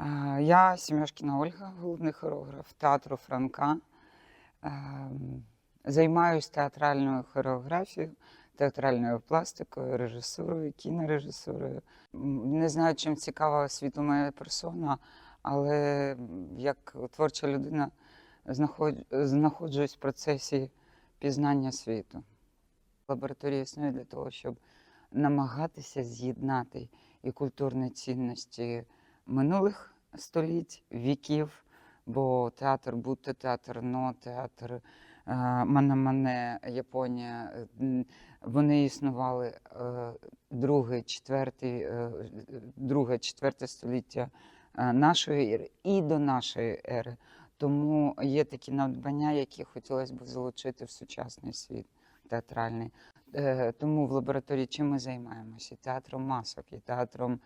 Е, Я Сім'яшкіна Ольга, головний хореограф театру Франка. Ем, Займаюся театральною хореографією, театральною пластикою, режисурою, кінорежисурою. Не знаю, чим цікава світу моя персона, але як творча людина знаходжусь в процесі пізнання світу. Лабораторія існує для того, щоб намагатися з'єднати і культурні цінності минулих століть, віків, бо театр Бутте, театр Но, театр е, Манамане, Японія, вони існували е, друге, четверте, е, друге, четверте століття нашої ери і до нашої ери. Тому є такі надбання, які хотілося б залучити в сучасний світ театральний. Тому в лабораторії чим ми займаємося? Театром масок, і театром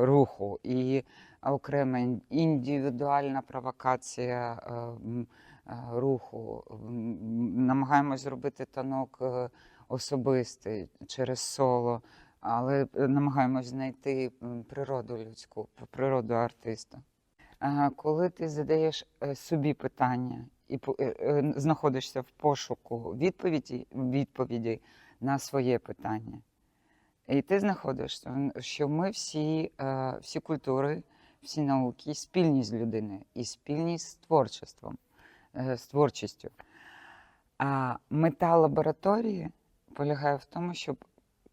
руху, і окрема індивідуальна провокація е, е, руху. Намагаємось зробити танок е, особистий через соло, але е, намагаємось знайти природу людську, природу артиста. Е, Коли ти задаєш е, собі питання і е, е, знаходишся в пошуку відповіді, відповіді на своє питання, і ти знаходиш, що ми всі, е, всі культури, всі науки спільні з людиною і спільні з творчеством, з творчістю. А мета лабораторії полягає в тому, щоб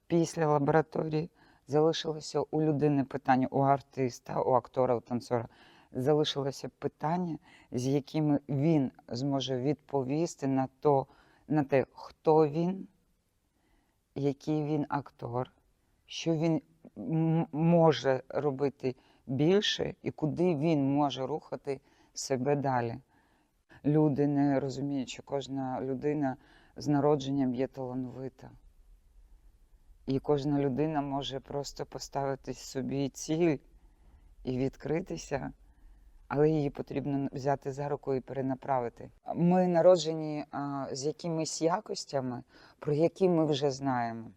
після лабораторії залишилося у людини питання, у артиста, у актора, у танцора, залишилося питання, з якими він зможе відповісти на, то, на те, хто він, який він актор, що він може робити більше і куди він може рухати себе далі. Люди не розуміють, що кожна людина з народженням є талановита. І кожна людина може просто поставити собі ціль і відкритися, але її потрібно взяти за руку і перенаправити. Ми народжені з якимись якостями, про які ми вже знаємо.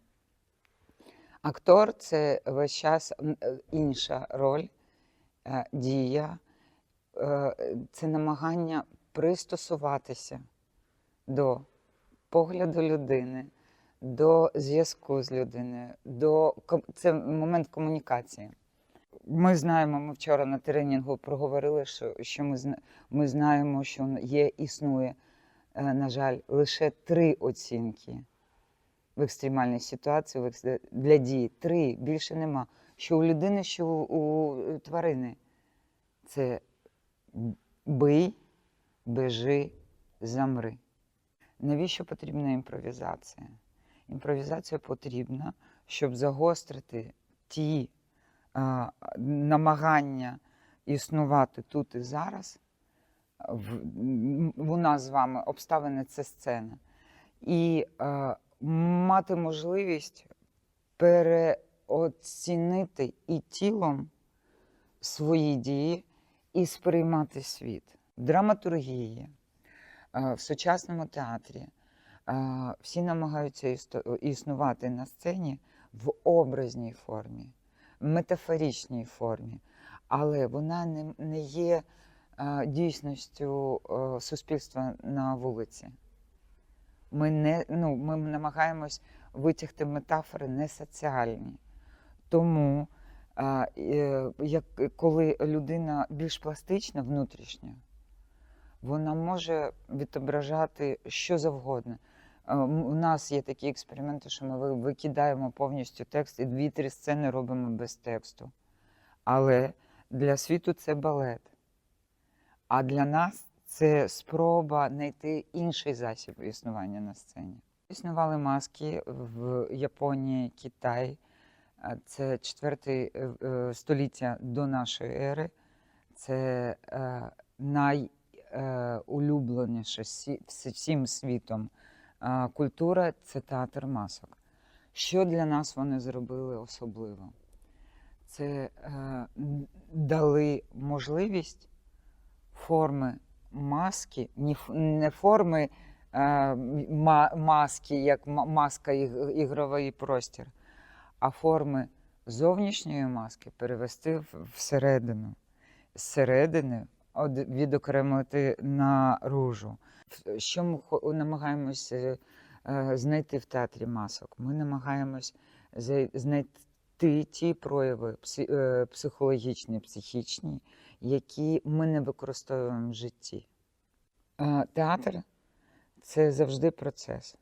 Актор це весь час е, інша роль, е, дія, е, це намагання пристосуватися до погляду людини, до зв'язку з людиною, до це момент комунікації. Ми знаємо, ми вчора на тренінгу проговорили, що, що ми, ми знаємо, що є, існує, на жаль, лише три оцінки в екстремальній ситуації для дії. Три, більше нема. Що у людини, що у, у тварини. Це бий, бежи, замри. Навіщо потрібна імпровізація? Імпровізація потрібна, щоб загострити ті а, намагання існувати тут і зараз. В, у нас з вами обставини це сцена. І а, мати можливість переоцінити і тілом свої дії і сприймати світ. Драматургії, е, в сучасному театрі е, всі намагаються існувати на сцені в образній формі, метафоричній формі, але вона не, є е, дійсністю суспільства на вулиці. Ми, не, ну, ми намагаємось витягти метафори не соціальні. Тому, а, е, як, коли людина більш пластична внутрішня, вона може відображати що завгодно. У нас є такі експерименти, що ми викидаємо повністю текст і дві-три сцени робимо без тексту. Але для світу це балет. А для нас це спроба знайти інший засіб існування на сцені. Існували маски в Японії, Китай. Це четверте е, е, століття до нашої ери. Це е, найулюбленіша всім світом культура це театр масок. Що для нас вони зробили особливо? Це дали можливість форми маски, не форми е, маски, як маска ігровий простір, а форми зовнішньої маски перевести всередину. зсередини відокремити наружу. Що ми намагаємося е, знайти в театрі масок? Ми намагаємось знайти ті прояви е, психологічні, психічні, які ми не використовуємо в житті. Театр це завжди процес.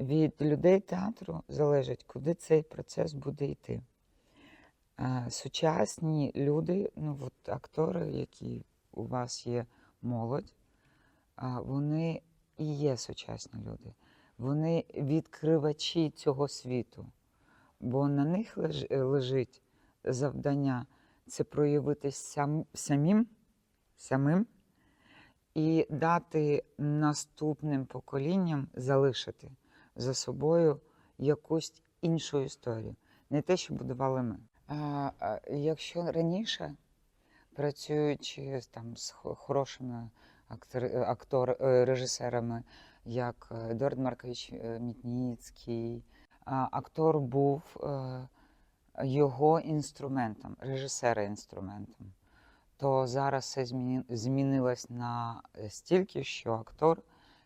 Від людей театру залежить, куди цей процес буде йти. Сучасні люди, ну от актори, які у вас є молодь, вони і є сучасні люди. Вони відкривачі цього світу, бо на них лежить завдання це проявитись сам, самим, самим і дати наступним поколінням залишити за собою якусь іншу історію, не те, що будували ми. А, якщо раніше, працюючи там, з хорошими актор, актор, е, режисерами, як е, Едуард Маркович е, Мітніцький, актор був його інструментом, режисера інструментом, то зараз все зміни, змінилось на стільки, що актор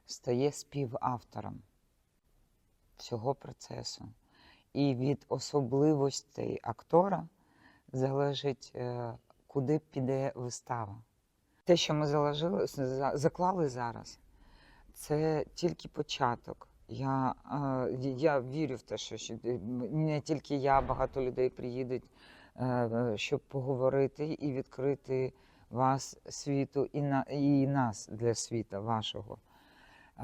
стає співавтором цього процесу. І від особливостей актора залежить, е, куди піде вистава. Те, що ми заклали зараз, це тільки початок. Я, е, я вірю в те, що не тільки я, багато людей приїдуть, е, щоб поговорити і відкрити вас світу і, на, нас для світа вашого. Е,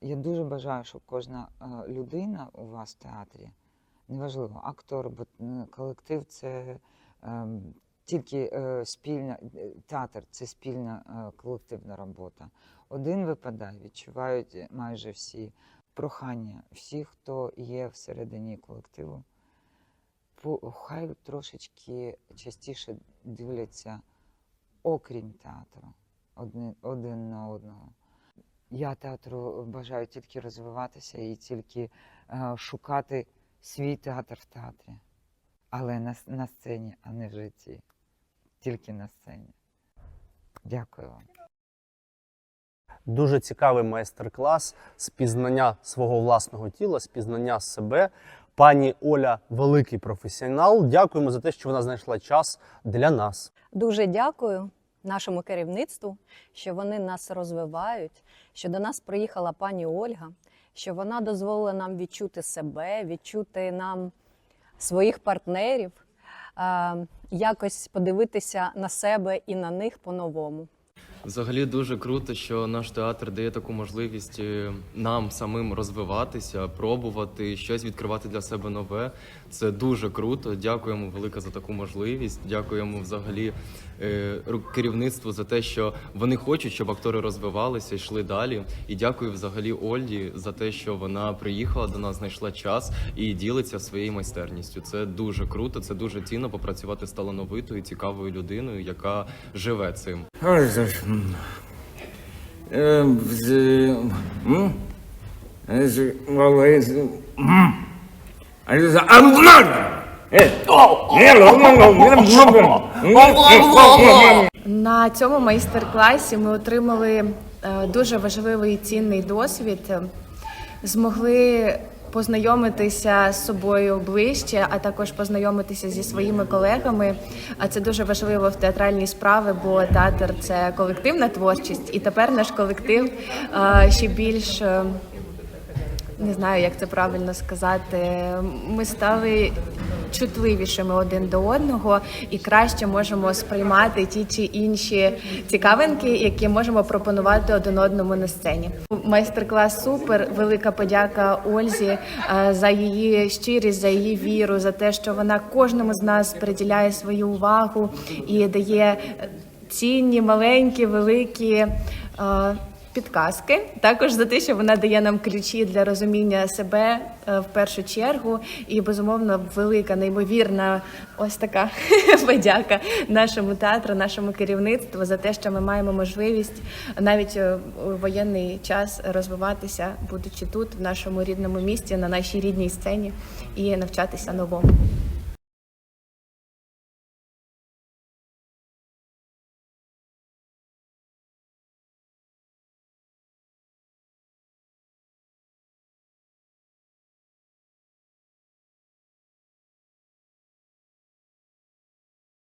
Я дуже бажаю, щоб кожна е, людина у вас в театрі, неважливо, актор, бо колектив це ем, тільки е, спільна е, театр це спільна е, колективна робота. Один випадає, відчувають майже всі прохання, всі, хто є всередині колективу, хай трошечки частіше дивляться, окрім театру, один, один на одного. Я театру бажаю тільки розвиватися і тільки е, шукати свій театр в театрі, але на, на сцені, а не в житті. Тільки на сцені. Дякую вам. Дуже цікавий майстер-клас з пізнання свого власного тіла, з пізнання себе. Пані Оля великий професіонал. Дякуємо за те, що вона знайшла час для нас. Дуже дякую нашому керівництву, що вони нас розвивають, що до нас приїхала пані Ольга, що вона дозволила нам відчути себе, відчути нам своїх партнерів, якось подивитися на себе і на них по-новому. Взагалі дуже круто, що наш театр дає таку можливість е, нам самим розвиватися, пробувати щось відкривати для себе нове. Це дуже круто. Дякуємо велике за таку можливість. Дякуємо взагалі е, керівництву за те, що вони хочуть, щоб актори розвивалися, йшли далі. І дякую взагалі Ольді за те, що вона приїхала до нас, знайшла час і ділиться своєю майстерністю. Це дуже круто, це дуже цінно попрацювати з талановитою, цікавою людиною, яка живе цим. Е, з. Е, з, з, ну, на! Е, е, ну, ну, ну, ну, ну, ну. Цьому майстер-класі ми отримали е, дуже важливий і цінний досвід. Е, Змогли познайомитися з собою ближче, а також познайомитися зі своїми колегами. А це дуже важливо в театральній справі, бо театр це колективна творчість, і тепер наш колектив ще більш. е, не знаю, як це правильно сказати. Ми стали чутливішими один до одного і краще можемо сприймати ті чи інші цікавинки, які можемо пропонувати один одному на сцені. Майстер-клас супер. Велика подяка Ользі е, за її щирість, за її віру, за те, що вона кожному з нас приділяє свою увагу і дає цінні, маленькі, великі. Підказки, також за те, що вона дає нам ключі для розуміння себе е, в першу чергу. І безумовно велика, неймовірна ось така подяка нашому театру, нашому керівництву за те, що ми маємо можливість навіть е, у воєнний час розвиватися, будучи тут, в нашому рідному місті, на нашій рідній сцені і навчатися новому.